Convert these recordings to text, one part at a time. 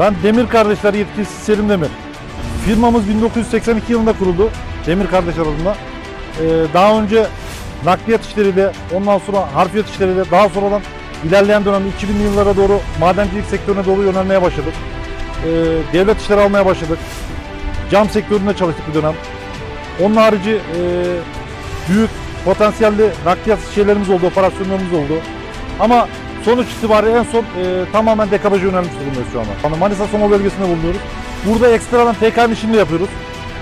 Ben Demir Kardeşler yetkilisi Selim Demir. Firmamız 1982 yılında kuruldu. Demir Kardeşler adına. Ee, daha önce nakliyat işleriyle, ondan sonra harfiyat işleriyle, daha sonradan ilerleyen dönemde 2000'li yıllara doğru madencilik sektörüne doğru yönelmeye başladık. Ee, devlet işleri almaya başladık. Cam sektöründe çalıştık bir dönem. Onun harici e, büyük potansiyelli nakliyat şeylerimiz oldu, operasyonlarımız oldu. Ama sonuç itibariyle en son e, tamamen dekabaja yönelmiş durumdayız şu anda. Manisa Soma bölgesinde bulunuyoruz. Burada ekstradan TK'nın işini de yapıyoruz.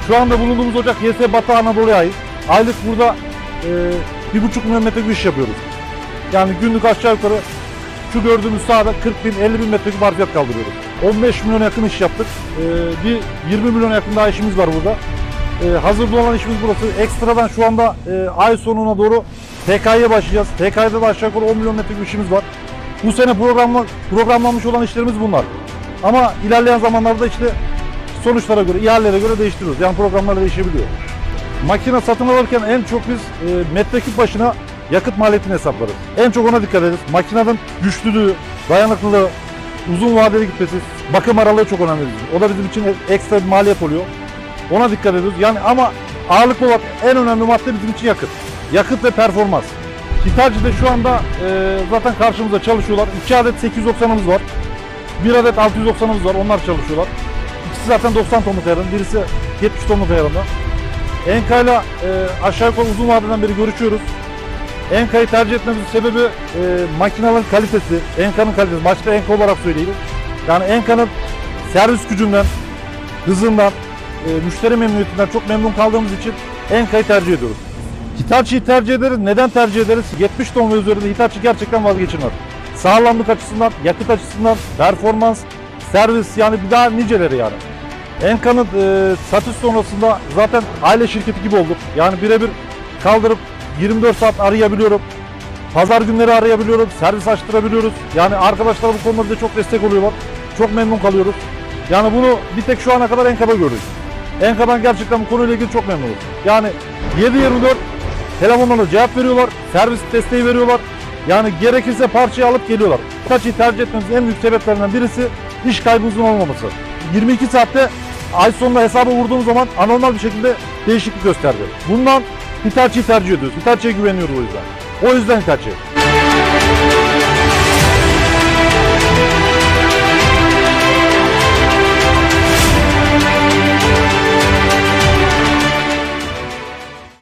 Şu anda bulunduğumuz ocak YS Batı Anadolu'ya ait. Aylık burada e, bir buçuk milyon metreküp iş yapıyoruz. Yani günlük aşağı yukarı şu gördüğümüz sahada 40 bin 50 bin metreküp harfiyat kaldırıyoruz. 15 milyon yakın iş yaptık. E, bir 20 milyon yakın daha işimiz var burada. E, hazırda olan işimiz burası. Ekstradan şu anda e, ay sonuna doğru TK'ya başlayacağız. TK'da da aşağı yukarı 10 milyon metreküp işimiz var. Bu sene programla, programlanmış olan işlerimiz bunlar. Ama ilerleyen zamanlarda işte sonuçlara göre, ihalelere göre değiştiriyoruz. Yani programlar değişebiliyor. Makine satın alırken en çok biz e, metreküp başına yakıt maliyetini hesaplarız. En çok ona dikkat ederiz. Makinenin güçlülüğü, dayanıklılığı, uzun vadeli gitmesi, bakım aralığı çok önemli bizim. O da bizim için ekstra bir maliyet oluyor. Ona dikkat ediyoruz. Yani ama ağırlıklı olarak en önemli madde bizim için yakıt. Yakıt ve performans. Hitachi'de şu anda e, zaten karşımızda çalışıyorlar. 2 adet 890'ımız var. 1 adet 690'ımız var. Onlar çalışıyorlar. İkisi zaten 90 tonluk ayarında. Birisi 70 tonluk ayarında. Enka'yla e, aşağı yukarı uzun vadeden beri görüşüyoruz. Enka'yı tercih etmemizin sebebi e, makinenin kalitesi, Enka'nın kalitesi. Başta Enka olarak söyleyelim. Yani Enka'nın servis gücünden, hızından, e, müşteri memnuniyetinden çok memnun kaldığımız için Enka'yı tercih ediyoruz. Hitachi'yi tercih ederiz. Neden tercih ederiz? 70 ton ve üzerinde Hitachi gerçekten vazgeçilmez. Sağlamlık açısından, yakıt açısından, performans, servis yani bir daha niceleri yani. Enka'nın e, satış sonrasında zaten aile şirketi gibi olduk. Yani birebir kaldırıp 24 saat arayabiliyorum. Pazar günleri arayabiliyorum, servis açtırabiliyoruz. Yani arkadaşlar bu konuda bize çok destek oluyorlar. Çok memnun kalıyoruz. Yani bunu bir tek şu ana kadar Enka'da gördük. Enka'dan gerçekten bu konuyla ilgili çok memnunuz. Yani 7-24 telefonlarla cevap veriyorlar, servis desteği veriyorlar. Yani gerekirse parçayı alıp geliyorlar. Hitachi'yi tercih etmemizin en büyük sebeplerinden birisi iş kaybımızın olmaması. 22 saatte ay sonunda hesabı vurduğumuz zaman anormal bir şekilde değişiklik gösterdi. Bundan Hitachi'yi tercih ediyoruz. Hitachi'ye güveniyoruz o yüzden. O yüzden Hitachi.